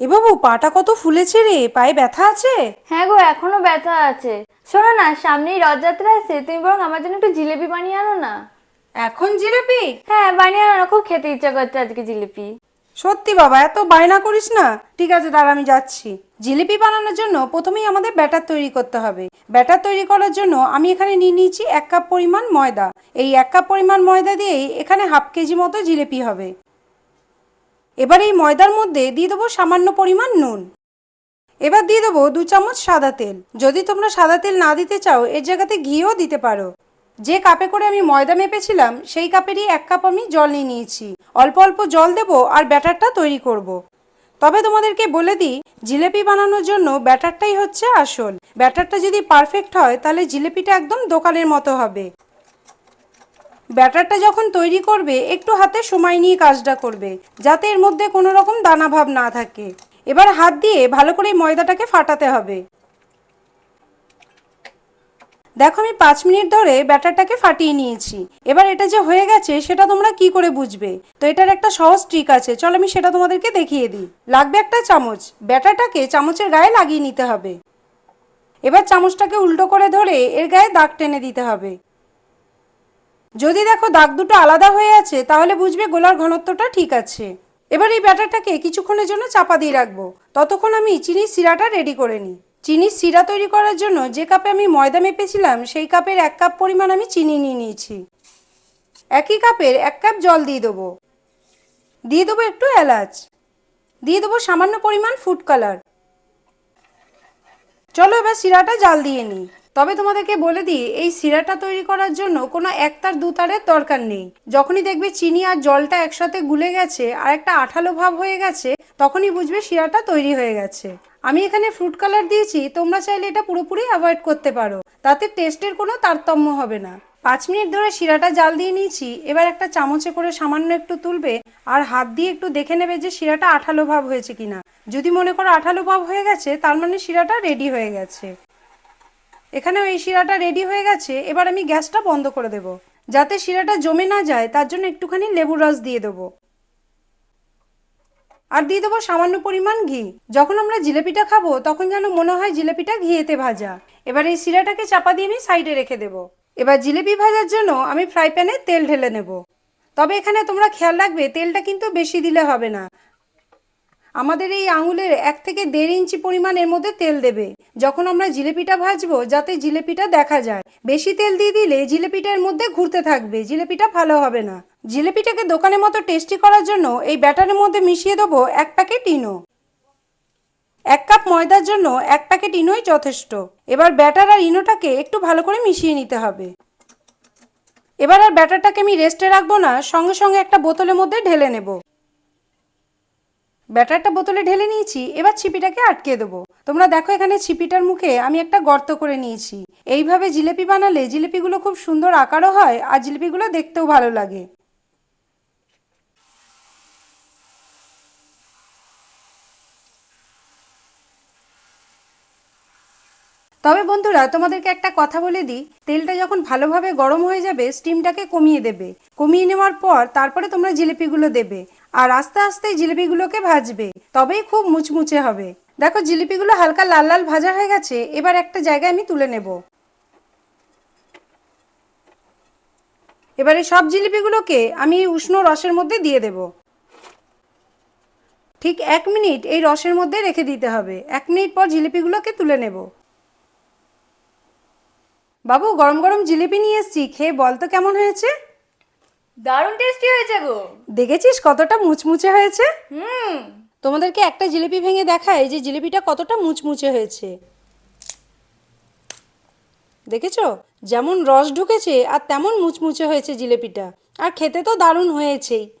এ বাবু পাটা কত ফুলেছে রে? পায়ে ব্যথা আছে? হ্যাঁ গো এখনও ব্যথা আছে। শোনো না সামনেই রথযাত্রা আছে তুমি বরং আমার জন্য একটু জিলিপি বানিয়ে আনো না। এখন জিলিপি? হ্যাঁ বানিয়ে আনো না খুব খেতে ইচ্ছা করছে আজকে জিলিপি। সত্যি বাবা এত বায়না করিস না? ঠিক আছে দাঁড়া আমি যাচ্ছি। জিলিপি বানানোর জন্য প্রথমেই আমাদের ব্যাটার তৈরি করতে হবে। ব্যাটার তৈরি করার জন্য আমি এখানে নিয়ে নিয়েছি এক কাপ পরিমাণ ময়দা। এই এক কাপ পরিমাণ ময়দা দিয়েই এখানে হাফ কেজি মতো জিলিপি হবে। এবার এই ময়দার মধ্যে দিয়ে দেবো সামান্য পরিমাণ নুন। এবার দিয়ে দেবো দু চামচ সাদা তেল। যদি তোমরা সাদা তেল না দিতে চাও, এর জায়গাতে ঘিও দিতে পারো। যে কাপে করে আমি ময়দা মেপেছিলাম, সেই কাপেরই এক কাপ আমি জল নিয়ে নিয়েছি। অল্প অল্প জল দেব আর ব্যাটারটা তৈরি করব। তবে তোমাদেরকে বলে দিই, জিলেপি বানানোর জন্য ব্যাটারটাই হচ্ছে আসল। ব্যাটারটা যদি পারফেক্ট হয়, তাহলে জিলেপিটা একদম দোকানের মতো হবে। ব্যাটারটা যখন তৈরি করবে, একটু হাতে সময় নিয়ে কাজটা করবে, যাতে এর মধ্যে কোনো রকম দানা ভাব না থাকে। এবার হাত দিয়ে ভালো করে ময়দাটাকে ফাটাতে হবে। দেখো, আমি পাঁচ মিনিট ধরে ব্যাটারটাকে ফাটিয়ে নিয়েছি। এবার এটা যে হয়ে গেছে, সেটা তোমরা কি করে বুঝবে? তো এটার একটা সহজ ট্রিক আছে। চলো, আমি সেটা তোমাদেরকে দেখিয়ে দিই। লাগবে একটা চামচ। ব্যাটারটাকে চামচের গায়ে লাগিয়ে নিতে হবে। এবার চামচটাকে উল্টো করে ধরে এর গায়ে দাগ টেনে দিতে হবে। যদি দেখো দাগ দুটো আলাদা হয়ে আছে, তাহলে বুঝবে গোলার ঘনত্বটা ঠিক আছে। এবার এই ব্যাটারটাকে কিছুক্ষণের জন্য চাপা দিয়ে রাখব। ততক্ষণ আমি চিনির সিরাটা রেডি করে নিই। চিনির সিরা তৈরি করার জন্য যে কাপে আমি ময়দা মেপেছিলাম, সেই কাপের এক কাপ পরিমাণ আমি চিনি নিয়ে নিয়েছি। একই কাপের এক কাপ জল দিয়ে দেবো। দিয়ে দেবো একটু এলাচ। দিয়ে দেবো সামান্য পরিমাণ ফুড কালার চলো এবার সিরাটা জাল দিয়ে নিই। তবে তোমাদেরকে বলে দিই, এই সিরাটা তৈরি করার জন্য কোনো একতার দুতারের দরকার নেই। যখনই দেখবে চিনি আর জলটা একসাথে গুলে গেছে আর একটা আঠালো ভাব হয়ে গেছে, তখনই বুঝবে শিরাটা তৈরি হয়ে গেছে। আমি এখানে ফ্রুট কালার দিয়েছি, তোমরা চাইলে এটা পুরোপুরি অ্যাভয়েড করতে পারো। তাতে টেস্টের কোনো তারতম্য হবে না। পাঁচ মিনিট ধরে শিরাটা জাল দিয়ে নিয়েছি, এবার একটা চামচে করে সামান্য একটু তুলবে আর হাত দিয়ে একটু দেখে নেবে যে শিরাটা আঠালো ভাব হয়েছে কিনা। যদি মনে করো আঠালো ভাব হয়ে গেছে, তার মানে শিরাটা রেডি হয়ে গেছে। এখানেও এই শিরাটা রেডি হয়ে গেছে, এবার আমি গ্যাসটা বন্ধ করে দেব। যাতে শিরাটা জমে না যায়, তার জন্য একটুখানি লেবুর রস দিয়ে দেবো। আর দিয়ে দেবো সামান্য পরিমাণ ঘি। যখন আমরা জিলেপিটা খাব, তখন যেন মনে হয় জিলেপিটা ঘিয়েতে ভাজা। এবার এই শিরাটাকে চাপা দিয়ে আমি সাইডে রেখে দেবো। এবার জিলেপি ভাজার জন্য আমি ফ্রাই প্যানে তেল ঢেলে নেব। তবে এখানে তোমরা খেয়াল রাখবে, তেলটা কিন্তু বেশি দিলে হবে না। আমাদের এই আঙুলের এক থেকে দেড় ইঞ্চি পরিমাণ এর মধ্যে তেল দেবে। যখন আমরা জিলেপিটা ভাজবো, যাতে জিলেপিটা দেখা যায়। বেশি তেল দিয়ে দিলে জিলেপিটার মধ্যে ঘুরতে থাকবে, জিলেপিটা ভালো হবে না। জিলেপিটাকে দোকানের মতো টেস্টি করার জন্য এই ব্যাটারের মধ্যে মিশিয়ে দেবো এক প্যাকেট ইনো। এক কাপ ময়দার জন্য এক প্যাকেট ইনোই যথেষ্ট। এবার ব্যাটার আর ইনোটাকে একটু ভালো করে মিশিয়ে নিতে হবে। এবার আর ব্যাটারটাকে আমি রেস্টে রাখব না, সঙ্গে সঙ্গে একটা বোতলের মধ্যে ঢেলে নেব। ব্যাটারটা বোতলে ঢেলে নিয়েছি, এবার ছিপিটাকে আটকে দেবো। তোমরা দেখো এখানে ছিপিটার মুখে আমি একটা গর্ত করে নিয়েছি। এইভাবে জিলেপি বানালে জিলেপিগুলো খুব সুন্দর আকারও হয় আর জিলেপিগুলো দেখতেও ভালো লাগে। তবে বন্ধুরা, তোমাদেরকে একটা কথা বলে দিই। তেলটা যখন ভালোভাবে গরম হয়ে যাবে স্টিমটাকে কমিয়ে দেবে। কমিয়ে নেওয়ার পর তারপরে তোমরা জিলিপিগুলো দেবে। আর আস্তে আস্তে জিলিপিগুলোকে ভাজবে। তবেই খুব মুচমুচে হবে। দেখো, জিলিপিগুলো হালকা লাল লাল ভাজা হয়ে গেছে। এবার একটা জায়গায় আমি তুলে নেব। এবারে সব জিলিপিগুলোকে আমি উষ্ণ রসের মধ্যে দিয়ে দেব। ঠিক এক মিনিট এই রসের মধ্যে রেখে দিতে হবে। এক মিনিট পর জিলিপিগুলোকে তুলে নেব। বাবু, গরম গরম জিলিপি নিয়ে এসছি। খেয়ে বল তো কেমন হয়েছে? দারুণ টেস্টি হয়েছে গো। দেখেছিস কতটা মুচমুচে হয়েছে? হুম। তোমাদেরকে একটা জিলিপি ভেঙে দেখায় যে জিলিপিটা কতটা মুচমুচে হয়েছে। দেখেছ? যেমন রস ঢুকেছে আর তেমন মুচমুচে হয়েছে জিলিপিটা। আর খেতে তো দারুণ হয়েছেই।